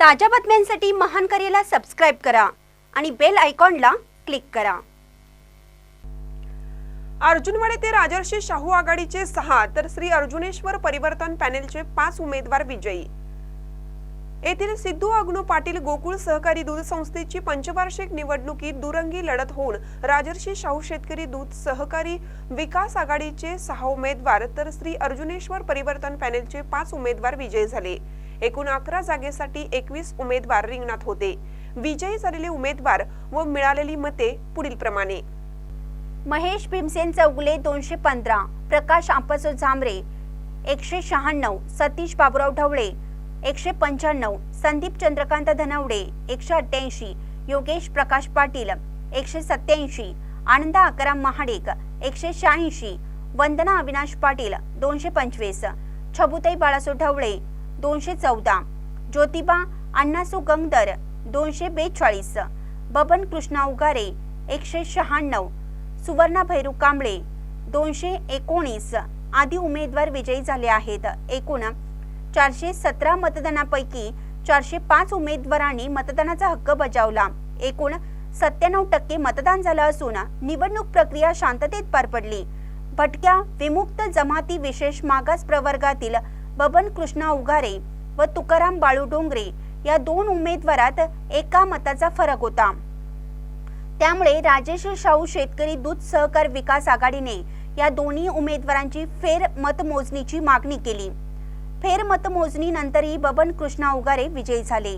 ताज्या बातम्यांसाठी महान करेला सबस्क्राईब करा आणि बेल आयकॉनला क्लिक करा. अर्जुनवाडे ते राजर्षी शाहू आघाडीचे सहा तर श्री अर्जुनेश्वर परिवर्तन पॅनेलचे पाच उमेदवार विजयी. येथील सिद्धू अग्नू पाटील गोकुळ सहकारी दूध संस्थेची पंचवार्षिक निवडणुकीत दुरंगी लढत होऊन राजर्षी शाहू शेतकरी दूध सहकारी विकास आघाडीचे सहा उमेदवार तर श्री अर्जुनेश्वर परिवर्तन पॅनेलचे पाच उमेदवार विजयी झाले. एकूण अकरा जागेसाठी एकवीस उमेदवार रिंगणात होते. विजयी झालेले उमेदवार व मिळालेली मते पुढील प्रमाणे महेश भीमसेन चौगुले दोनशे पंधरा प्रकाश आंपसो झांबरे एकशे शहाण्णव सतीश बाबुराव ढवळे एकशे पंच्याण्णव संदीप चंद्रकांत धनवडे एकशे अठ्ठ्याऐंशी योगेश प्रकाश पाटील एकशे सत्याऐंशी आनंदा अकराम महाडिक एकशे शहाऐंशी वंदना अविनाश पाटील दोनशे पंचवीस छबुताई बाळासो ढवळे दोनशे चौदा. ज्योतिबा अण्णासू गंगदर दोनशे बेचाळीस. बबन कृष्णा उगारे एकशे शहाण्णव. सुवर्णा भैरू कांबळे दोनशे एकोणीस. आदी उमेदवार विजयी झाले आहेत. एकूण चारशे सतरा मतदानापैकी चारशे पाच उमेदवारांनी मतदानाचा हक्क बजावला. एकूण सत्त्याण्णव टक्के मतदान झालं असून निवडणूक प्रक्रिया शांततेत पार पडली. भटक्या विमुक्त जमाती विशेष मागास प्रवर्गातील बबन कृष्णा उगारे व तुकाराम बाळू डोंगरे या दोन उमेदवारात एका मताचा फरक होता. त्यामुळे राजेश शाहू शेतकरी दूध सहकार विकास आघाडीने या दोन्ही उमेदवारांची फेर मतमोजणीची मागणी केली. फेर मतमोजणीनंतरही बबन कृष्णा उगारे विजयी झाले.